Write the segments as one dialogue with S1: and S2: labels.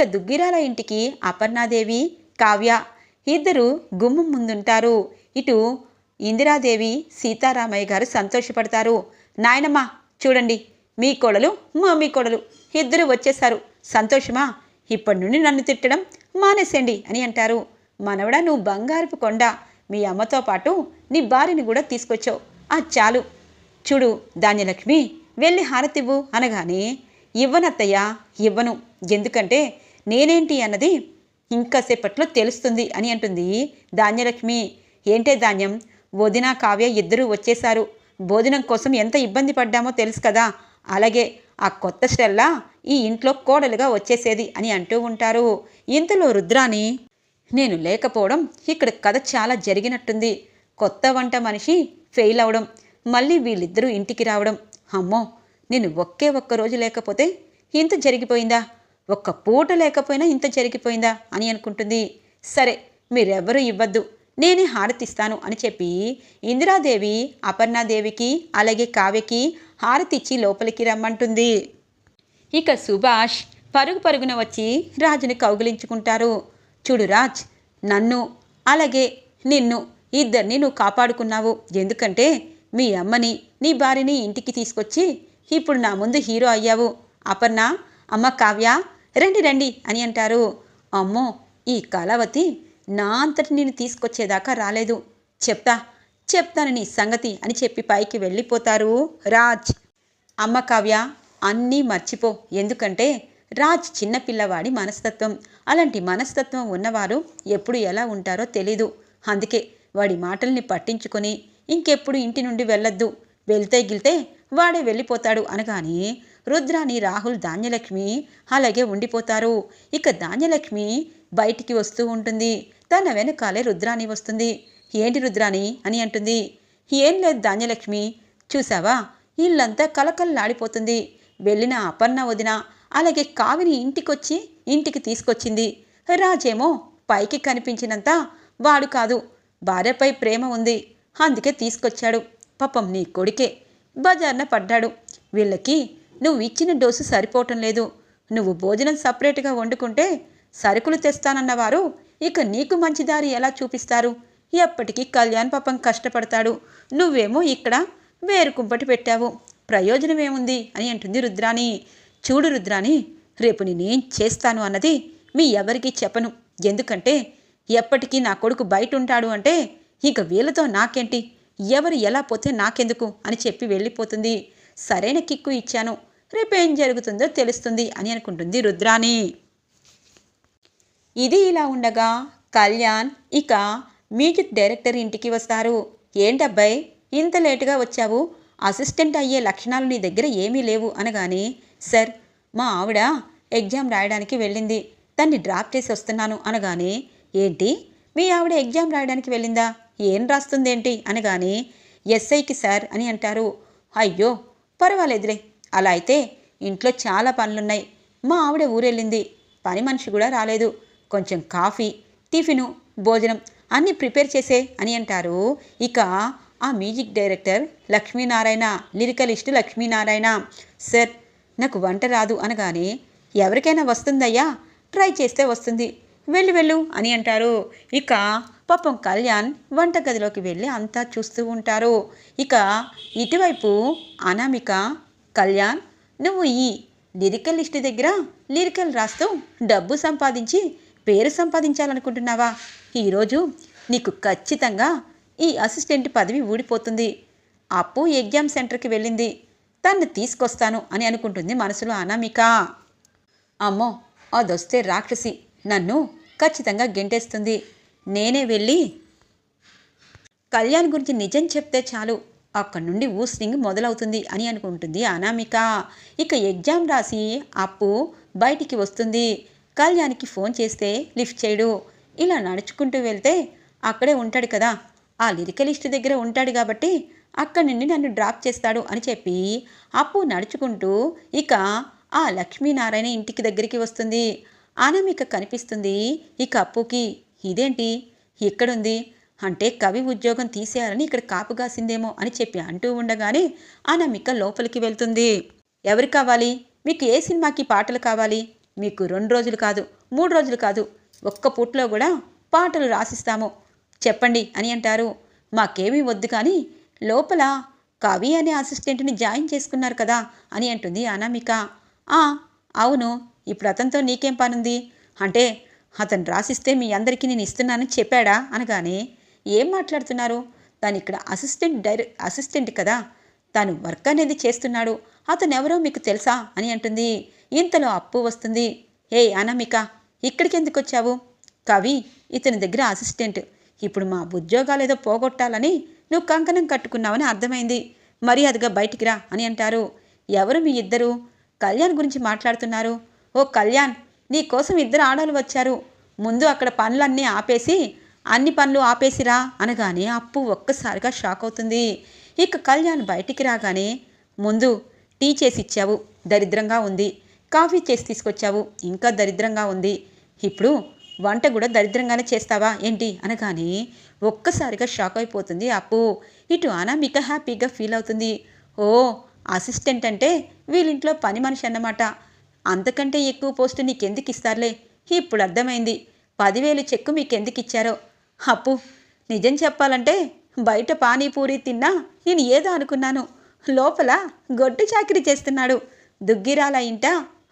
S1: ఇక దుగ్గిరాల ఇంటికి అపర్ణాదేవి కావ్య ఇద్దరు గుమ్మం ముందుంటారు. ఇటు ఇందిరాదేవి సీతారామయ్య గారు సంతోషపడతారు. నాయనమ్మ చూడండి మీ కోడలు మా మీ కోడలు ఇద్దరు వచ్చేశారు. సంతోషమా? ఇప్పటి నుండి నన్ను తిట్టడం మానేసేయండి అని అంటారు. మనవడా నువ్వు బంగారపు కొండ. మీ అమ్మతో పాటు నీ భార్యని కూడా తీసుకొచ్చావు. ఆ చాలు. చూడు ధాన్యలక్ష్మి వెళ్ళి హారతివ్వు అనగానే ఇవ్వనత్తయ్యా ఇవ్వను. ఎందుకంటే నేనేంటి అన్నది ఇంకాసేపట్లో తెలుస్తుంది అని అంటుంది ధాన్యలక్ష్మి. ఏంటే ధాన్యం? వదిన కావ్య ఇద్దరూ వచ్చేశారు. భోజనం కోసం ఎంత ఇబ్బంది పడ్డామో తెలుసు కదా. అలాగే ఆ కొత్త స్టెల్లా ఈ ఇంట్లో కోడలుగా వచ్చేసేది అని అంటూ ఉంటారు. ఇంతలో రుద్రాని నేను లేకపోవడం ఇక్కడ కథ చాలా జరిగినట్టుంది. కొత్త వంట మనిషి ఫెయిల్ అవడం మళ్ళీ వీళ్ళిద్దరూ ఇంటికి రావడం. అమ్మో నేను ఒకే ఒక్క రోజు లేకపోతే ఇంత జరిగిపోయిందా? ఒక్క పూట లేకపోయినా ఇంత జరిగిపోయిందా అని అనుకుంటుంది. సరే మీరెవ్వరూ ఇవ్వద్దు. నేనే హారతిస్తాను అని చెప్పి ఇందిరాదేవి అపర్ణాదేవికి అలాగే కావ్యకి హారతిచ్చి లోపలికి రమ్మంటుంది. ఇక సుభాష్ పరుగు పరుగున వచ్చి రాజుని కౌగిలించుకుంటారు. చూడు రాజ్ నన్ను అలాగే నిన్ను ఇద్దరిని నువ్వు కాపాడుకున్నావు. ఎందుకంటే మీ అమ్మని నీ భార్యని ఇంటికి తీసుకొచ్చి ఇప్పుడు నా ముందు హీరో అయ్యావు. అపర్ణ అమ్మ కావ్య రండి రండి అని అంటారు. అమ్మో ఈ కళావతి నా అంతటి నేను తీసుకొచ్చేదాకా రాలేదు. చెప్తా చెప్తాను నీ సంగతి అని చెప్పి పైకి వెళ్ళిపోతారు రాజ్. అమ్మ కావ్య అన్నీ మర్చిపో ఎందుకంటే రాజ్ చిన్నపిల్లవాడి మనస్తత్వం. అలాంటి మనస్తత్వం ఉన్నవారు ఎప్పుడు ఎలా ఉంటారో తెలీదు. అందుకే వాడి మాటల్ని పట్టించుకొని ఇంకెప్పుడు ఇంటి నుండి వెళ్ళొద్దు. వెళ్తే గిల్తే వాడే వెళ్ళిపోతాడు అనగానే రుద్రాని రాహుల్ ధాన్యలక్ష్మి అలాగే ఉండిపోతారు. ఇక ధాన్యలక్ష్మి బయటికి వస్తూ ఉంటుంది. తన వెనకాలే రుద్రాని వస్తుంది. ఏంటి రుద్రాని అని అంటుంది. ఏం లేదు ధాన్యలక్ష్మి చూసావా? ఇల్లంతా కలకల్లాడిపోతుంది వెళ్ళిన అపర్ణ వదిన అలాగే కావిని ఇంటికొచ్చి ఇంటికి తీసుకొచ్చింది. రాజేమో పైకి కనిపించినంత వాడు కాదు. భార్యపై ప్రేమ ఉంది. అందుకే తీసుకొచ్చాడు. పాపం నీ కొడుకే. బజార్న పడ్డాడు. వీళ్ళకి నువ్వు ఇచ్చిన డోసు సరిపోవటం లేదు. నువ్వు భోజనం సపరేట్గా వండుకుంటే సరుకులు తెస్తానన్నవారు ఇక నీకు మంచి దారి ఎలా చూపిస్తారు? ఎప్పటికీ కళ్యాణ్ పాపం కష్టపడతాడు. నువ్వేమో ఇక్కడ వేరు కుంపటి పెట్టావు. ప్రయోజనం ఏముంది అని అంటుంది రుద్రాని చూడు రుద్రాణి రేపు నేనేం చేస్తాను అన్నది మీ ఎవరికీ చెప్పను. ఎందుకంటే ఎప్పటికీ నా కొడుకు బయట ఉంటాడు అంటే ఇక వీళ్ళతో నాకేంటి? ఎవరు ఎలా పోతే నాకెందుకు? అని చెప్పి వెళ్ళిపోతుంది. సరైన కిక్కు ఇచ్చాను. రేపేం జరుగుతుందో తెలుస్తుంది అని అనుకుంటుంది రుద్రాణి. ఇది ఇలా ఉండగా కళ్యాణ్ ఇక మ్యూజిక్ డైరెక్టర్ ఇంటికి వస్తారు. ఏంటబ్బాయి ఇంత లేటుగా వచ్చావు? అసిస్టెంట్ అయ్యే లక్షణాలు నీ దగ్గర ఏమీ లేవు అనగానే సార్ మా ఆవిడ ఎగ్జామ్ రాయడానికి వెళ్ళింది. దాన్ని డ్రాప్ చేసి వస్తున్నాను అనగానే ఏంటి? మీ ఆవిడ ఎగ్జామ్ రాయడానికి వెళ్ళిందా? ఏం రాస్తుందేంటి? అనగానే ఎస్ఐకి సార్ అని అంటారు. అయ్యో పర్వాలేదులే. అలా అయితే ఇంట్లో చాలా పనులున్నాయి. మా ఆవిడ ఊరెళ్ళింది. పని మనిషి కూడా రాలేదు. కొంచెం కాఫీ టిఫిను భోజనం అన్నీ ప్రిపేర్ చేసే అని అంటారు. ఇక ఆ music director Lakshminarayana lyricist Lakshminarayana sir నాకు వంట రాదు అనగానే ఎవరికైనా వస్తుందయ్యా ట్రై చేస్తే వస్తుంది. వెళ్ళు వెళ్ళు అని అంటారు. ఇక పాపం కళ్యాణ్ వంటగదిలోకి వెళ్ళి అంతా చూస్తూ ఉంటారు. ఇక ఇటువైపు అనామిక కళ్యాణ్ నువ్వు ఈ లిరికల్ లిస్ట్ దగ్గర లిరికల్ రాస్తూ డబ్బు సంపాదించి పేరు సంపాదించాలనుకుంటున్నావా? ఈరోజు నీకు ఖచ్చితంగా ఈ అసిస్టెంట్ పదవి ఊడిపోతుంది. అప్పు ఎగ్జామ్ సెంటర్కి వెళ్ళింది. తన్ను తీసుకొస్తాను అని అనుకుంటుంది మనసులో అనామిక. అమ్మో అదొస్తే రాక్షసి. నన్ను ఖచ్చితంగా గెంటేస్తుంది. నేనే వెళ్ళి కళ్యాణ్ గురించి నిజం చెప్తే చాలు. అక్కడి నుండి ఊస్నింగ్ మొదలవుతుంది అని అనుకుంటుంది అనామిక. ఇక ఎగ్జామ్ రాసి అప్పు బయటికి వస్తుంది. కళ్యాణ్కి ఫోన్ చేస్తే లిఫ్ట్ చేయడు. ఇలా నడుచుకుంటూ వెళ్తే అక్కడే ఉంటాడు కదా. ఆ లిరికలిస్ట్ దగ్గర ఉంటాడు కాబట్టి అక్కడి నుండి నన్ను డ్రాప్ చేస్తాడు అని చెప్పి అప్పు నడుచుకుంటూ ఇక ఆ లక్ష్మీనారాయణ ఇంటికి దగ్గరికి వస్తుంది. అనామిక కనిపిస్తుంది ఇక అప్పుకి. ఇదేంటి? ఇక్కడుంది. అంటే కవి ఉద్యోగం తీసేయాలని ఇక్కడ కాపు కాసిందేమో అని చెప్పి అంటూ ఉండగానే అనామిక లోపలికి వెళ్తుంది. ఎవరు కావాలి? మీకు ఏ సినిమాకి పాటలు కావాలి? మీకు రెండు రోజులు కాదు మూడు రోజులు కాదు ఒక్క పూట్లో కూడా పాటలు రాసిస్తాము. చెప్పండి అని అంటారు. మాకేమీ వద్దు కానీ లోపల కవి అనే అసిస్టెంట్ని జాయిన్ చేసుకున్నారు కదా అని అంటుంది అనామిక "ఆ, అవును ఇప్పుడు అతనితో నీకేం పనుంది? అంటే అతను రాసిస్తే మీ అందరికీ నేను ఇస్తున్నానని చెప్పాడా? అనగానే ఏం మాట్లాడుతున్నారు? తను ఇక్కడ అసిస్టెంట్ డైరె అసిస్టెంట్ కదా? తను వర్క్ అనేది చేస్తున్నాడు. అతను ఎవరో మీకు తెలుసా? అని అంటుంది. ఇంతలో అప్పు వస్తుంది. ఏ అనామిక ఇక్కడికి ఎందుకు వచ్చావు కవి ఇతని దగ్గర అసిస్టెంట్. ఇప్పుడు మా ఉద్యోగాలు ఏదో పోగొట్టాలని నువ్వు కంకణం కట్టుకున్నావని అర్థమైంది. మర్యాదగా బయటికి రా అని అంటారు. ఎవరు మీ ఇద్దరు? కళ్యాణ్ గురించి మాట్లాడుతున్నారు. ఓ కళ్యాణ్ నీ కోసం ఇద్దరు ఆడాలు వచ్చారు. ముందు అక్కడ పనులన్నీ ఆపేసి అన్ని పనులు ఆపేసిరా అనగానే అప్పు ఒక్కసారిగా షాక్ అవుతుంది. ఇక కళ్యాణ్ బయటికి రాగానే ముందు టీ చేసి ఇచ్చావు దరిద్రంగా ఉంది. కాఫీ చేసి తీసుకొచ్చావు ఇంకా దరిద్రంగా ఉంది. ఇప్పుడు వంట కూడా దరిద్రంగానే చేస్తావా ఏంటి? అనగానే ఒక్కసారిగా షాక్ అయిపోతుంది అప్పు. ఇటు అనామిక హ్యాపీగా ఫీల్ అవుతుంది. ఓ అసిస్టెంట్ అంటే వీళ్ళింట్లో పని మనిషి అన్నమాట. అంతకంటే ఎక్కువ పోస్టు నీకెందుకు ఇస్తారులే? ఇప్పుడు అర్థమైంది. పదివేలు చెక్కు మీకెందుకు ఇచ్చారో? అప్పు. నిజం చెప్పాలంటే బయట పానీపూరి తిన్నా నేను ఏదో అనుకున్నాను. లోపల గొడ్డు చాకిరీ చేస్తున్నాడు. దుగ్గిరాల ఇంట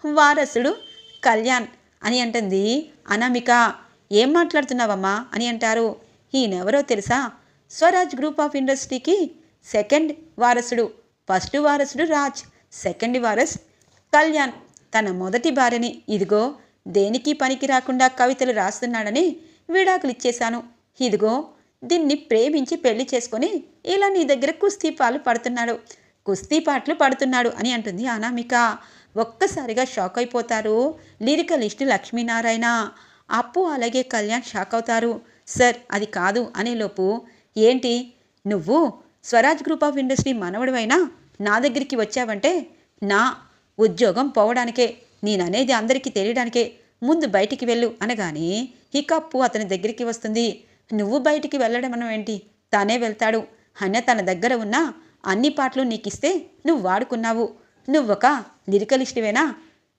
S1: వారసుడు కళ్యాణ్ అని అంటుంది అనామిక. ఏం మాట్లాడుతున్నావమ్మా అని అంటారు. ఈయనెవరో తెలుసా? స్వరాజ్ గ్రూప్ ఆఫ్ ఇండస్ట్రీకి సెకండ్ వారసుడు. ఫస్ట్ వారసుడు రాజ్ సెకండ్ వారస్ కళ్యాణ్. తన మొదటి భార్యని. ఇదిగో దేనికి పనికి రాకుండా కవితలు రాస్తున్నాడని విడాకులు ఇచ్చేశాను ఇదిగో దీన్ని ప్రేమించి పెళ్ళి చేసుకొని ఇలా నీ దగ్గర కుస్తీ పాలు పడుతున్నాడు. కుస్తీ పాటలు పడుతున్నాడు అని అంటుంది అనామిక. ఒక్కసారిగా షాక్ అయిపోతారు. లిరికలిస్ట్ లక్ష్మీనారాయణ. అప్పు అలాగే కళ్యాణ్ షాక్ అవుతారు. సార్ అది కాదు అనేలోపు ఏంటి? నువ్వు స్వరాజ్ గ్రూప్ ఆఫ్ ఇండస్ట్రీ మనవడివైనా? నా దగ్గరికి వచ్చావంటే నా ఉద్యోగం పోవడానికే నేననేది అందరికీ తెలియడానికే ముందు బయటికి వెళ్ళు అనగానే ఈ కప్పు అతని దగ్గరికి వస్తుంది. నువ్వు బయటికి వెళ్ళడం మనం ఏంటి తానే వెళ్తాడు. అన్న తన దగ్గర ఉన్న అన్ని పాటలు నీకిస్తే నువ్వు వాడుకున్నావు. నువ్వొక లిరికలిస్టువేనా?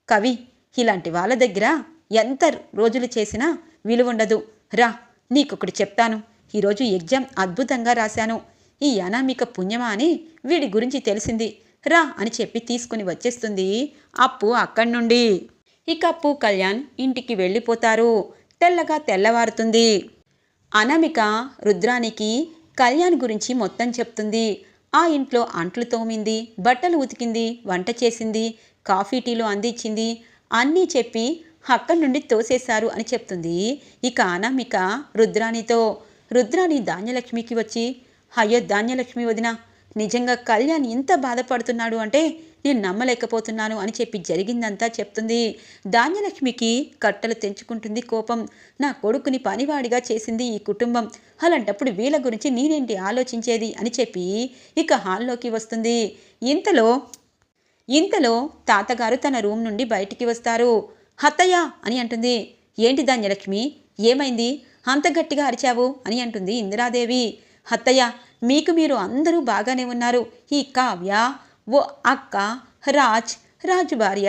S1: కవి ఇలాంటి వాళ్ళ దగ్గర ఎంత రోజులు చేసినా విలువ ఉండదు రా నీకొకటి చెప్తాను. ఈరోజు ఎగ్జామ్ అద్భుతంగా రాశాను. ఈ అనామిక పుణ్యమా అని వీడి గురించి తెలిసింది. రా అని చెప్పి తీసుకుని వచ్చేస్తుంది అప్పు అక్కడి నుండి ఇక అప్పు కళ్యాణ్ ఇంటికి వెళ్ళిపోతారు. తెల్లగా తెల్లవారుతుంది. అనామిక రుద్రానికి కళ్యాణ్ గురించి మొత్తం చెప్తుంది. ఆ ఇంట్లో అంట్లు తోమింది బట్టలు ఉతికింది వంట చేసింది కాఫీ టీలు అందించింది అన్నీ చెప్పి అక్కడి నుండి తోసేశారు అని చెప్తుంది. ఇక అనామిక రుద్రానితో రుద్రాని ధాన్యలక్ష్మికి వచ్చి అయ్యో ధాన్యలక్ష్మి వదిన నిజంగా కళ్యాణ్ ఇంత బాధపడుతున్నాడు అంటే నేను నమ్మలేకపోతున్నాను అని చెప్పి జరిగిందంతా చెప్తుంది. ధాన్యలక్ష్మికి కట్టలు తెంచుకుంటుంది కోపం. నా కొడుకుని పనివాడిగా చేసింది ఈ కుటుంబం. అలాంటప్పుడు వీళ్ళ గురించి నేనేంటి ఆలోచించేది అని చెప్పి ఇక హాల్లోకి వస్తుంది. ఇంతలో ఇంతలో తాతగారు తన రూమ్ నుండి బయటికి వస్తారు. హత్తయ్య అని అంటుంది. ఏంటి ధాన్యలక్ష్మి? ఏమైంది? అంత గట్టిగా అరిచావు? అని అంటుంది ఇందిరాదేవి. హత్తయ్య మీకు మీరు అందరూ బాగానే ఉన్నారు. ఈ కావ్య ఓ అక్క రాజ్ రాజు భార్య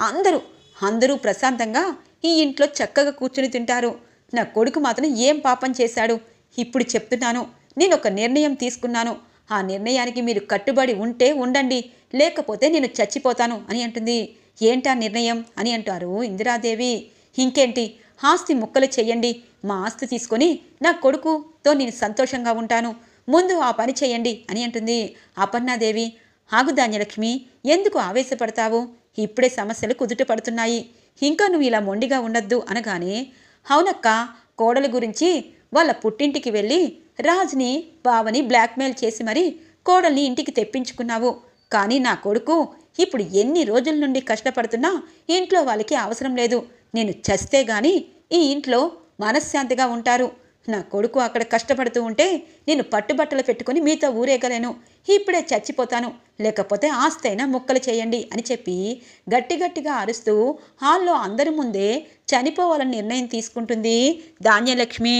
S1: అందరూ అందరూ ప్రశాంతంగా ఈ ఇంట్లో చక్కగా కూర్చుని తింటారు. నా కొడుకు మాత్రం ఏం పాపం చేశాడు? ఇప్పుడు చెప్తున్నాను నేను ఒక నిర్ణయం తీసుకున్నాను. ఆ నిర్ణయానికి మీరు కట్టుబడి ఉంటే ఉండండి లేకపోతే నేను చచ్చిపోతాను అని అంటుంది. ఏంటా నిర్ణయం అని అంటారు ఇందిరాదేవి. ఇంకేంటి? ఆస్తి ముక్కలు చేయండి. మా ఆస్తి తీసుకొని నా కొడుకుతో నేను సంతోషంగా ఉంటాను. ముందు ఆ పని చేయండి అని అంటుంది. అపర్ణాదేవి ఆగు ధాన్యలక్ష్మి ఎందుకు ఆవేశపడతావు? ఇప్పుడే సమస్యలు కుదుట పడుతున్నాయి. ఇంకా నువ్వు ఇలా మొండిగా ఉండొద్దు అనగానే అవునక్క కోడల గురించి వాళ్ళ పుట్టింటికి వెళ్ళి రాజ్ని బావని బ్లాక్మెయిల్ చేసి మరీ కోడల్ని ఇంటికి తెప్పించుకున్నావు. కానీ నా కొడుకు ఇప్పుడు ఎన్ని రోజుల నుండి కష్టపడుతున్నా ఇంట్లో వాళ్ళకి అవసరం లేదు. నేను చస్తే గాని ఈ ఇంట్లో మనశ్శాంతిగా ఉంటారు. నా కొడుకు అక్కడ కష్టపడుతూ ఉంటే నేను పట్టుబట్టలు పెట్టుకుని మీతో ఊరేగలేను. ఇప్పుడే చచ్చిపోతాను. లేకపోతే ఆస్తైనా ముక్కలు చేయండి అని చెప్పి గట్టి గట్టిగా అరుస్తూ హాల్లో అందరి ముందే చనిపోవాలని నిర్ణయం తీసుకుంటుంది ధాన్యలక్ష్మి.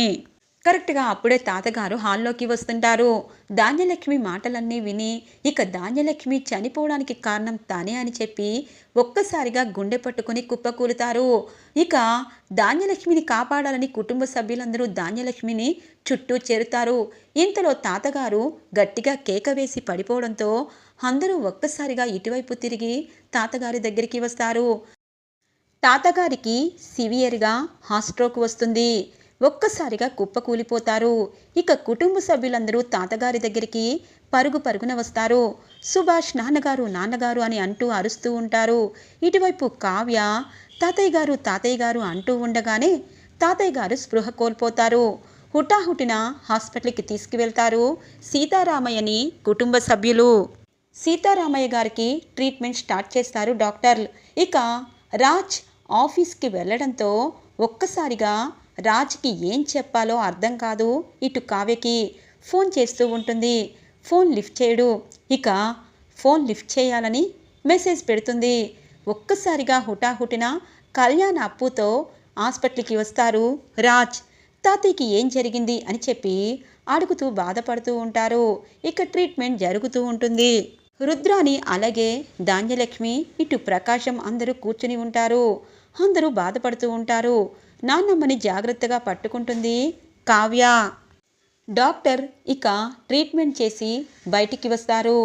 S1: కరెక్ట్గా అప్పుడే తాతగారు హాల్లోకి వస్తుంటారు. ధాన్యలక్ష్మి మాటలన్నీ విని ఇక ధాన్యలక్ష్మి చనిపోవడానికి కారణం తానే అని చెప్పి ఒక్కసారిగా గుండె పట్టుకుని కుప్పకూలుతారు ఇక ధాన్యలక్ష్మిని కాపాడాలని కుటుంబ సభ్యులందరూ ధాన్యలక్ష్మిని చుట్టూ చేరుతారు. ఇంతలో తాతగారు గట్టిగా కేక వేసి పడిపోవడంతో అందరూ ఒక్కసారిగా ఇటువైపు తిరిగి తాతగారి దగ్గరికి వస్తారు. తాతగారికి సివియర్గా హాస్ట్రోక్ వస్తుంది. ఒక్కసారిగా కుప్పకూలిపోతారు. ఇక కుటుంబ సభ్యులందరూ తాతగారి దగ్గరికి పరుగు పరుగున వస్తారు. సుభాష్ నాన్నగారు నాన్నగారు అని అంటూ అరుస్తూ ఉంటారు. ఇటువైపు కావ్య తాతయ్య గారు తాతయ్య గారు అంటూ ఉండగానే తాతయ్య గారు స్పృహ కోల్పోతారు. హుటాహుటిన హాస్పిటల్కి తీసుకువెళ్తారు సీతారామయ్యని కుటుంబ సభ్యులు. సీతారామయ్య గారికి ట్రీట్మెంట్ స్టార్ట్ చేస్తారు డాక్టర్లు ఇక రాజ్ ఆఫీస్కి వెళ్ళడంతో ఒక్కసారిగా రాజ్కి ఏం చెప్పాలో అర్థం కాదు. ఇటు కావ్యకి ఫోన్ చేస్తూ ఉంటుంది. ఫోన్ లిఫ్ట్ చేయడు. ఇక ఫోన్ లిఫ్ట్ చేయాలని మెసేజ్ పెడుతుంది. ఒక్కసారిగా హుటాహుటిన కళ్యాణ్ అప్పుతో హాస్పిటల్కి వస్తారు. రాజ్ తాతయ్యకి ఏం జరిగింది అని చెప్పి అడుగుతూ బాధపడుతూ ఉంటారు. ఇక ట్రీట్మెంట్ జరుగుతూ ఉంటుంది. రుద్రాని అలాగే ధాన్యలక్ష్మి ఇటు ప్రకాశం అందరూ కూర్చుని ఉంటారు. అందరూ బాధపడుతూ ఉంటారు. నాన్నమ్మని జాగ్రత్తగా పట్టుకుంటుంది కావ్య. డాక్టర్ ఇక ట్రీట్మెంట్ చేసి బయటికి వస్తారు.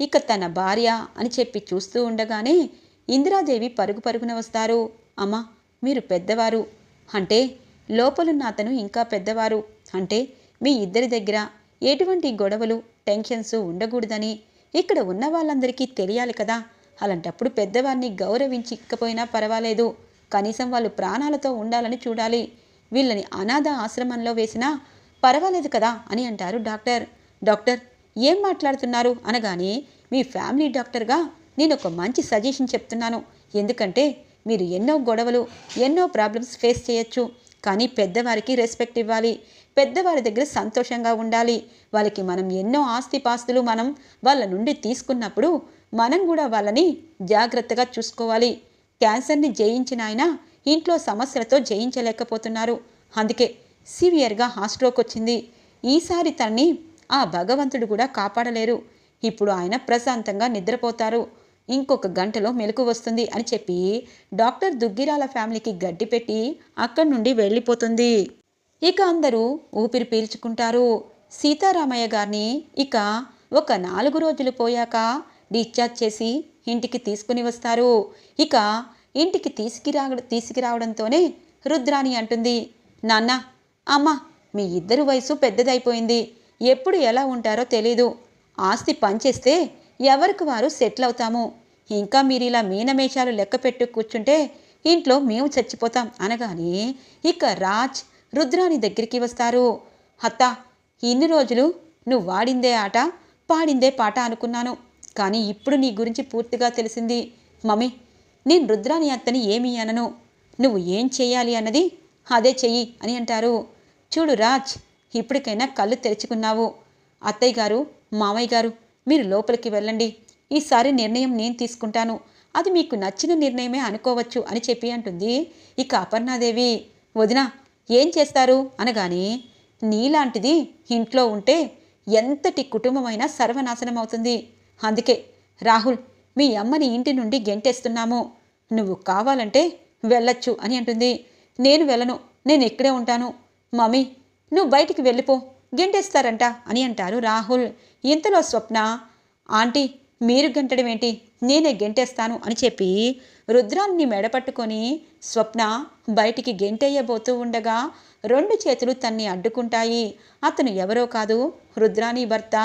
S1: ఇక తన భార్య అని చెప్పి చూస్తూ ఉండగానే ఇందిరాదేవి పరుగు పరుగున వస్తారు. అమ్మా మీరు పెద్దవారు. అంటే లోపలున్న అతను ఇంకా పెద్దవారు. అంటే మీ ఇద్దరి దగ్గర ఎటువంటి గొడవలు టెన్షన్స్ ఉండకూడదని ఇక్కడ ఉన్న వాళ్ళందరికీ తెలియాలి కదా. అలాంటప్పుడు పెద్దవారిని గౌరవించి ఇక్కపోయినా పర్వాలేదు. కనీసం వాళ్ళు ప్రాణాలతో ఉండాలని చూడాలి. వీళ్ళని అనాథ ఆశ్రమంలో వేసినా పర్వాలేదు కదా అని అంటారు డాక్టర్. డాక్టర్ ఏం మాట్లాడుతున్నారు? అనగానే మీ ఫ్యామిలీ డాక్టర్గా నేను ఒక మంచి సజెషన్ చెప్తున్నాను. ఎందుకంటే మీరు ఎన్నో గొడవలు ఎన్నో ప్రాబ్లమ్స్ ఫేస్ చేయొచ్చు. కానీ పెద్దవారికి రెస్పెక్ట్ ఇవ్వాలి. పెద్దవారి దగ్గర సంతోషంగా ఉండాలి. వాళ్ళకి మనం ఎన్నో ఆస్తిపాస్తులు మనం వాళ్ళ నుండి తీసుకున్నప్పుడు మనం కూడా వాళ్ళని జాగ్రత్తగా చూసుకోవాలి. క్యాన్సర్ని జయించిన ఆయన ఇంట్లో సమస్యలతో జయించలేకపోతున్నారు. అందుకే సివియర్గా హాస్ట్రోక్ వచ్చింది ఈసారి తనని ఆ భగవంతుడు కూడా కాపాడలేరు. ఇప్పుడు ఆయన ప్రశాంతంగా నిద్రపోతారు. ఇంకొక గంటలో మెలకు వస్తుంది అని చెప్పి డాక్టర్ దుగ్గిరాల ఫ్యామిలీకి గడ్డి పెట్టి అక్కడి నుండి వెళ్ళిపోతుంది. ఇక అందరూ ఊపిరి పీల్చుకుంటారు. సీతారామయ్య గారిని ఇక ఒక నాలుగు రోజులు పోయాక డిశ్చార్జ్ చేసి ఇంటికి తీసుకుని వస్తారు. ఇక ఇంటికి తీసుకురా తీసుకురావడంతోనే రుద్రాణి అంటుంది. నాన్న అమ్మ మీ ఇద్దరు వయసు పెద్దదైపోయింది. ఎప్పుడు ఎలా ఉంటారో తెలీదు. ఆస్తి పంచేస్తే ఎవరికి వారు సెటిల్ అవుతాము ఇంకా మీరు ఇలా మీనమేషాలు లెక్క పెట్టు కూర్చుంటే ఇంట్లో మేము చచ్చిపోతాం అనగానే ఇక రాజ్ రుద్రాని దగ్గరికి వస్తారు. అత్త ఇన్ని రోజులు నువ్వు వాడిందే ఆట పాడిందే పాట అనుకున్నాను. కానీ ఇప్పుడు నీ గురించి పూర్తిగా తెలిసింది మమ్మీ. నేను రుద్రాని అత్తని ఏమి అనను? నువ్వు ఏం చేయాలి అన్నది అదే చెయ్యి అని అంటారు. చూడు రాజ్ ఇప్పటికైనా కళ్ళు తెరుచుకున్నావు. అత్తయ్య గారు మామయ్య గారు మీరు లోపలికి వెళ్ళండి. ఈసారి నిర్ణయం నేను తీసుకుంటాను. అది మీకు నచ్చిన నిర్ణయమే అనుకోవచ్చు అని చెప్పి అంటుంది ఇక అపర్ణాదేవి. వదిన ఏం చేస్తారు? అనగానే నీలాంటిది ఇంట్లో ఉంటే ఎంతటి కుటుంబమైనా సర్వనాశనం అవుతుంది అందుకే రాహుల్ మీ అమ్మని ఇంటి నుండి గెంటేస్తున్నాము. నువ్వు కావాలంటే వెళ్ళొచ్చు అని అంటుంది. నేను వెళ్ళను నేను ఇక్కడే ఉంటాను. మమ్మీ నువ్వు బయటికి వెళ్ళిపో గెంటేస్తారంట అని అంటారు రాహుల్. ఇంతలో స్వప్న ఆంటీ మీరు గెంటడం ఏంటి? నేనే గెంటేస్తాను అని చెప్పి రుద్రాన్ని మెడపట్టుకొని స్వప్న బయటికి గెంటేయబోతూ ఉండగా రెండు చేతులు తన్ని అడ్డుకుంటాయి. అతను ఎవరో కాదు రుద్రాని భర్త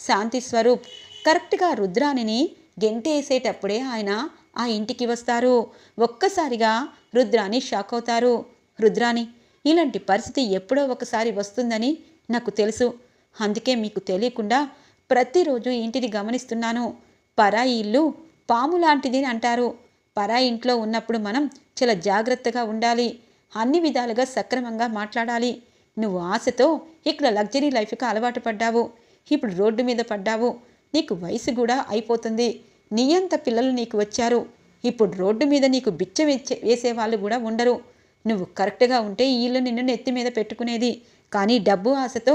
S1: శాంతి స్వరూప్. కరెక్ట్గా రుద్రానిని గెంటేసేటప్పుడే ఆయన ఆ ఇంటికి వస్తారు. ఒక్కసారిగా రుద్రాని షాక్ అవుతారు. రుద్రాని ఇలాంటి పరిస్థితి ఎప్పుడో ఒకసారి వస్తుందని నాకు తెలుసు. అందుకే మీకు తెలియకుండా ప్రతిరోజు ఇంటిని గమనిస్తున్నాను. పరాయి ఇల్లు పాము లాంటిది అని అంటారు. పరాయి ఇంట్లో ఉన్నప్పుడు మనం చాలా జాగ్రత్తగా ఉండాలి. అన్ని విధాలుగా సక్రమంగా మాట్లాడాలి. నువ్వు ఆశతో ఇక్కడ లగ్జరీ లైఫ్కి అలవాటు పడ్డావు. ఇప్పుడు రోడ్డు మీద పడ్డావు. నీకు వయసు కూడా అయిపోతుంది. నీ అంత పిల్లలు నీకు వచ్చారు. ఇప్పుడు రోడ్డు మీద నీకు బిచ్చ వేసే వేసేవాళ్ళు కూడా ఉండరు. నువ్వు కరెక్ట్గా ఉంటే ఇల్లు నిన్ను నెత్తి మీద పెట్టుకునేది. కానీ డబ్బు ఆశతో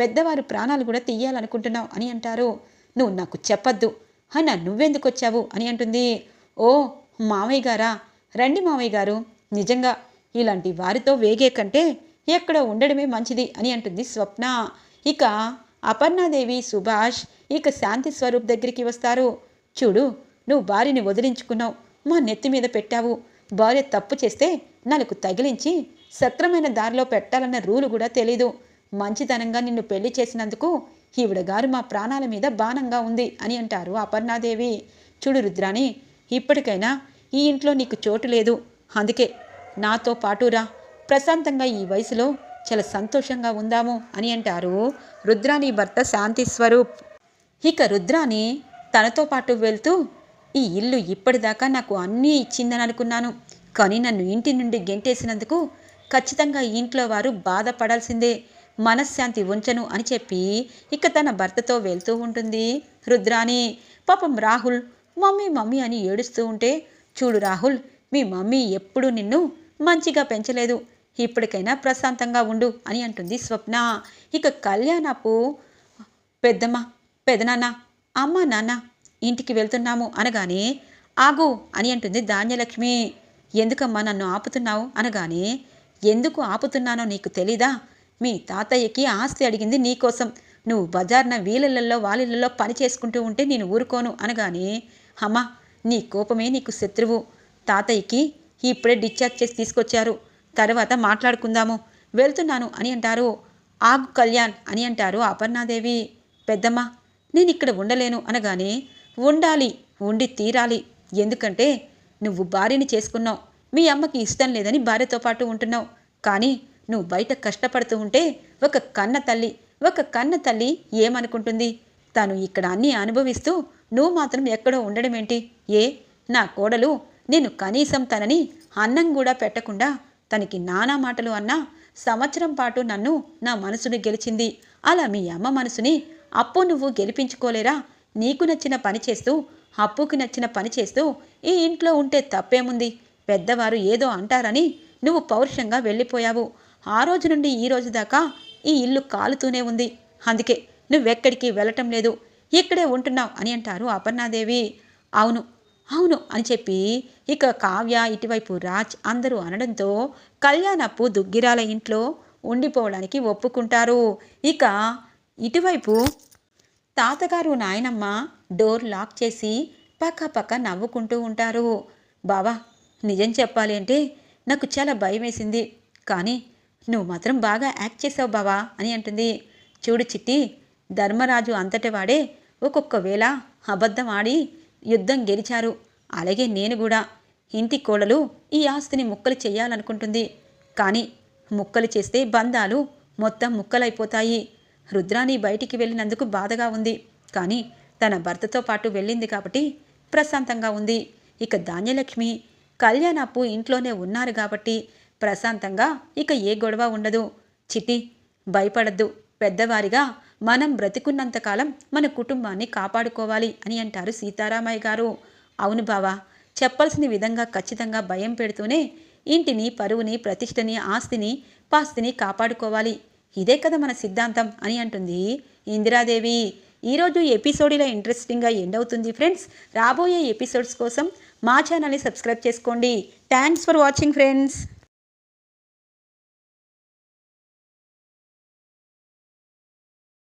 S1: పెద్దవారు ప్రాణాలు కూడా తీయాలనుకుంటున్నావు అని అంటారు. నువ్వు నాకు చెప్పద్దు. అన్న నువ్వెందుకు వచ్చావు అని అంటుంది. ఓ మావయ్య గారా? రండి మావయ్య గారు. నిజంగా ఇలాంటి వారితో వేగే కంటే ఎక్కడో ఉండడమే మంచిది అని అంటుంది స్వప్న. ఇక అపర్ణాదేవి సుభాష్ ఇక శాంతి స్వరూప్ దగ్గరికి వస్తారు. చూడు నువ్వు భార్యని వదిలించుకున్నావు. మా నెత్తి మీద పెట్టావు. భార్య తప్పు చేస్తే నలుకు తగిలించి సక్రమైన దారిలో పెట్టాలన్న రూలు కూడా తెలీదు. మంచితనంగా నిన్ను పెళ్ళి చేసినందుకు ఈవిడగారు మా ప్రాణాల మీద బాణంగా ఉంది అని అంటారు అపర్ణాదేవి. చూడు రుద్రాని ఇప్పటికైనా ఈ ఇంట్లో నీకు చోటు లేదు. అందుకే నాతో పాటురా ప్రశాంతంగా ఈ వయసులో చాలా సంతోషంగా ఉందాము అని అంటారు రుద్రాని భర్త శాంతి స్వరూప్. ఇక రుద్రాని తనతో పాటు వెళ్తూ ఈ ఇల్లు ఇప్పటిదాకా నాకు అన్నీ ఇచ్చిందని అనుకున్నాను. కానీ నన్ను ఇంటి నుండి గెంటేసినందుకు ఖచ్చితంగా ఇంట్లో వారు బాధపడాల్సిందే. మనశ్శాంతి ఉంచను అని చెప్పి ఇక తన భర్తతో వెళ్తూ ఉంటుంది రుద్రాని. పాపం రాహుల్ మమ్మీ మమ్మీ అని ఏడుస్తూ ఉంటే చూడు రాహుల్ మీ మమ్మీ ఎప్పుడూ నిన్ను మంచిగా పెంచలేదు. ఇప్పటికైనా ప్రశాంతంగా ఉండు అని అంటుంది స్వప్న. ఇక కళ్యాణపు పెద్దమ్మ పెదనాన్న అమ్మ నాన్న ఇంటికి వెళ్తున్నాము అనగానే ఆగు అని అంటుంది ధాన్యలక్ష్మి. ఎందుకమ్మా నన్ను ఆపుతున్నావు? అనగానే ఎందుకు ఆపుతున్నానో నీకు తెలీదా? మీ తాతయ్యకి ఆస్తి అడిగింది నీకోసం. నువ్వు బజార్న వీళ్ళల్లో వాళ్ళిళ్ళల్లో పని చేసుకుంటూ ఉంటే నేను ఊరుకోను అనగానే అమ్మ నీ కోపమే నీకు శత్రువు. తాతయ్యకి ఇప్పుడే డిశ్చార్జ్ చేసి తీసుకొచ్చారు. తర్వాత మాట్లాడుకుందాము. వెళ్తున్నాను అని అంటారు. ఆగు కళ్యాణ్ అని అంటారు అపర్ణాదేవి. పెద్దమ్మ నేను ఇక్కడ ఉండలేను అనగానే ఉండాలి ఉండి తీరాలి. ఎందుకంటే నువ్వు భార్యని చేసుకున్నావు. మీ అమ్మకి ఇష్టం లేదని భార్యతో పాటు ఉంటున్నావు. కానీ నువ్వు బయట కష్టపడుతూ ఉంటే ఒక కన్న తల్లి ఒక కన్న తల్లి ఏమనుకుంటుంది? తను ఇక్కడ అన్నీ అనుభవిస్తూ నువ్వు మాత్రం ఎక్కడో ఉండడం ఏంటి ఏ? నా కోడలు నేను కనీసం తనని అన్నం కూడా పెట్టకుండా తనకి నానా మాటలు అన్నా సంవత్సరం పాటు నన్ను నా మనసును గెలిచింది. అలా మీ అమ్మ మనసుని అప్పు నువ్వు గెలిపించుకోలేరా? నీకు నచ్చిన పని చేస్తూ అప్పుకి నచ్చిన పని చేస్తూ ఈ ఇంట్లో ఉంటే తప్పేముంది? పెద్దవారు ఏదో అంటారని నువ్వు పౌరుషంగా వెళ్ళిపోయావు. ఆ రోజు నుండి ఈ రోజు దాకా ఈ ఇల్లు కాలుతూనే ఉంది. అందుకే నువ్వెక్కడికి వెళ్ళటం లేదు. ఇక్కడే ఉంటున్నావు అని అంటారు అపర్ణాదేవి. అవును అవును అని చెప్పి ఇక కావ్య ఇటువైపు రాజ్ అందరూ అనడంతో కళ్యాణప్పు దుగ్గిరాల ఇంట్లో ఉండిపోవడానికి ఒప్పుకుంటారు. ఇక ఇటువైపు తాతగారు నాయనమ్మ డోర్ లాక్ చేసి పక్క పక్క నవ్వుకుంటూ ఉంటారు. బావా నిజం చెప్పాలి అంటే నాకు చాలా భయం వేసింది కానీ నువ్వు మాత్రం బాగా యాక్ట్ చేసావు బావా అని అంటుంది. చూడు చిట్టి ధర్మరాజు అంతటి వాడే ఒక్కొక్క వేళ అబద్ధం ఆడి యుద్ధం గెలిచారు. అలాగే నేను కూడా. ఇంటి కోడలు ఈ ఆస్తిని ముక్కలు చేయాలనుకుంటుంది. కానీ ముక్కలు చేస్తే బంధాలు మొత్తం ముక్కలైపోతాయి. రుద్రాని బయటికి వెళ్ళినందుకు బాధగా ఉంది. కానీ తన భర్తతో పాటు వెళ్ళింది కాబట్టి ప్రశాంతంగా ఉంది. ఇక ధాన్యలక్ష్మి కళ్యాణప్పు ఇంట్లోనే ఉన్నారు కాబట్టి ప్రశాంతంగా ఇక ఏ గొడవ ఉండదు. చిట్టి భయపడద్దు. పెద్దవారిగా మనం బ్రతికున్నంతకాలం మన కుటుంబాన్ని కాపాడుకోవాలి అని అంటారు సీతారామయ్య గారు. అవును బావా చెప్పాల్సిన విధంగా ఖచ్చితంగా భయం పెడుతూనే ఇంటిని పరువుని ప్రతిష్టని ఆస్తిని పాస్తిని కాపాడుకోవాలి. ఇదే కదా మన సిద్ధాంతం అని అంటుంది ఇందిరాదేవి. ఈరోజు ఎపిసోడ్ ఇలా ఇంట్రెస్టింగ్గా ఎండ్ అవుతుంది ఫ్రెండ్స్ రాబోయే ఎపిసోడ్స్ కోసం మా ఛానల్ని సబ్స్క్రైబ్ చేసుకోండి. Thanks for watching friends